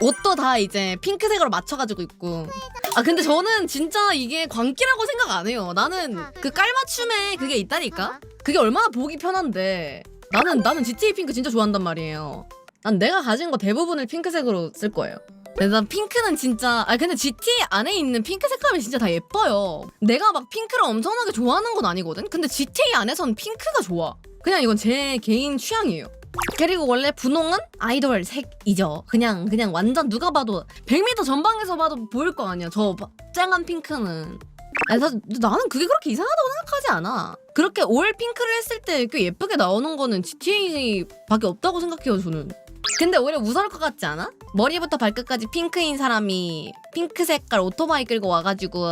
옷도 다 이제 핑크색으로 맞춰가지고 입고. 아 근데 저는 진짜 이게 광기라고 생각 안 해요. 나는 그 깔맞춤에 그게 있다니까. 그게 얼마나 보기 편한데. 나는 나는 GTA 핑크 진짜 좋아한단 말이에요. 난 내가 가진 거 대부분을 핑크색으로 쓸 거예요. 근데 난 핑크는 진짜 아 근데 GTA 안에 있는 핑크 색감이 진짜 다 예뻐요. 내가 막 핑크를 엄청나게 좋아하는 건 아니거든. 근데 GTA 안에선 핑크가 좋아. 그냥 이건 제 개인 취향이에요. 그리고 원래 분홍은 아이돌 색이죠. 그냥 그냥 완전 누가 봐도 100m 전방에서 봐도 보일 거 아니야. 저 바- 쨍한 핑크는. 사- 나는 그게 그렇게 이상하다고 생각하지 않아. 그렇게 올 핑크를 했을 때 꽤 예쁘게 나오는 거는 GTA밖에 없다고 생각해요, 저는. 근데 오히려 무서울 것 같지 않아? 머리부터 발끝까지 핑크인 사람이 핑크 색깔 오토바이 끌고 와가지고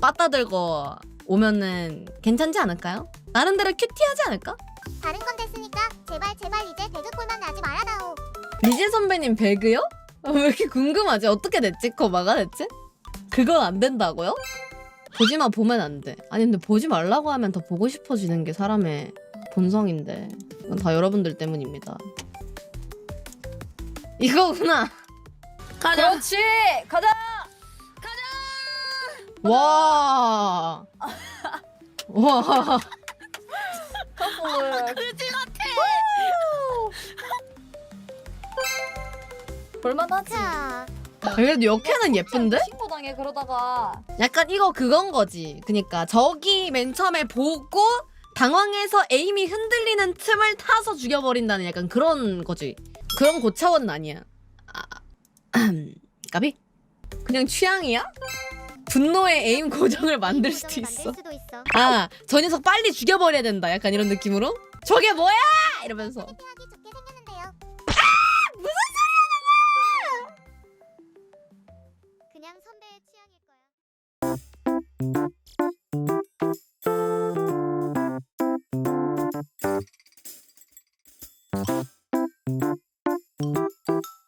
빠따 들고 오면은 괜찮지 않을까요? 나름대로 큐티하지 않을까? 다른 건 됐으니까 제발 제발 이제 배그골만 나지 말아다오. 리진 선배님 배그요? 아, 왜 이렇게 궁금하지? 어떻게 됐지? 그거 막아냈지? 그건 안 된다고요? 보지마 보면 안 돼. 아니 근데 보지 말라고 하면 더 보고 싶어지는 게 사람의 본성인데 이건 다 여러분들 때문입니다. 이거구나. 그렇지 가자 와. 와. 그지 같아 볼만하지 자, 그래도 역해는 예쁜데? 신고당해 그러다가 약간 이거 그건 거지. 그니까 저기 맨 처음에 보고 당황해서 에임이 흔들리는 틈을 타서 죽여버린다는 약간 그런 거지. 그런 고차원은 아니야. 아, 까비? 그냥 취향이야? 분노의 에임 고정을 만들 수도 고정을 있어. 만들 수도 있어. 아, 저 녀석 빨리 죽여버려야 된다. 약간 이런 느낌으로? 저게 뭐야! 이러면서. 하기 좋게 생겼는데요. 무슨 그냥 선배의 취향일 거야.